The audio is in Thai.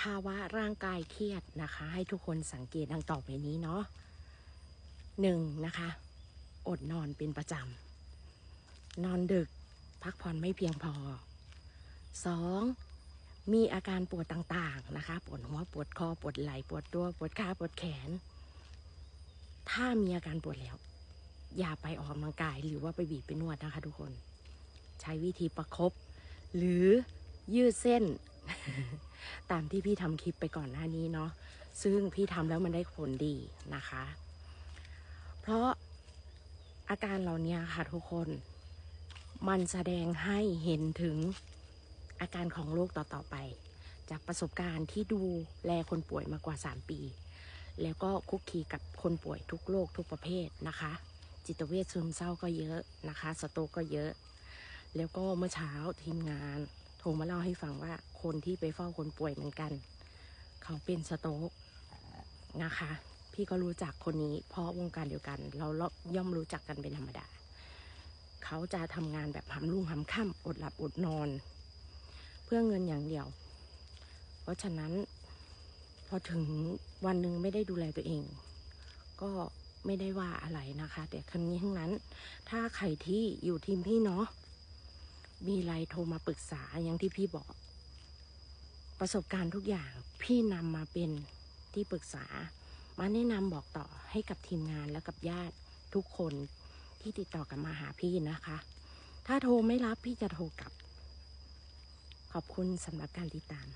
ภาวะร่างกายเครียดนะคะ ให้ทุกคนสังเกตดังต่อไปนี้เนาะหนึ่งนะคะ อดนอนเป็นประจำ นอนดึกพักผ่อนไม่เพียงพอสองมีอาการปวดต่างๆนะคะปวดหัวปวดคอปวดไหล่ปวดตัวปวดขาปวดแขน ถ้ามีอาการปวดแล้ว อย่าไปออกกำลังกายหรือว่าไปบีบไปนวดนะคะ ทุกคน ใช้วิธีประครบหรือยืดเส้น ตามที่พี่ทำคลิปไปก่อนหน้านี้เนาะซึ่งพี่ทำแล้วมันได้ผลดีนะคะ เพราะอาการเหล่านี้ค่ะทุกคน มันแสดงให้เห็นถึงอาการของโรคต่อๆไป จากประสบการณ์ที่ดูแลคนป่วยมากว่า 3 ปี แล้วก็คุกคีกับคนป่วยทุกโรคทุกประเภทนะคะ จิตเวชซึมเศร้าก็เยอะนะคะ สโตกก็เยอะ แล้วก็เมื่อเช้าทีมงาน โทรมาเล่าให้ฟังว่าคนที่ไปเฝ้าคนป่วยเหมือนกัน เขาเป็นสโตรกนะคะ พี่ก็รู้จักคนนี้ เพราะวงการเดียวกัน เราย่อมรู้จักกันเป็นธรรมดา เขาจะทำงานแบบหำรุ่งหำค่ำอดหลับอดนอน เพื่อเงินอย่างเดียว เพราะฉะนั้น พอถึงวันหนึ่งไม่ได้ดูแลตัวเอง ก็ไม่ได้ว่าอะไรนะคะ แต่ครั้งนี้ทั้งนั้น ถ้าใครที่อยู่ทีมพี่เนาะ มีอะไรโทรมาปรึกษาอย่างที่พี่บอก ประสบการณ์ทุกอย่างพี่นำมาเป็นที่ปรึกษา มาแนะนำบอกต่อให้กับทีมงานและกับญาติทุกคนที่ติดต่อกันมาหาพี่นะคะ ถ้าโทรไม่รับพี่จะโทรกลับ ขอบคุณสำหรับการติดตาม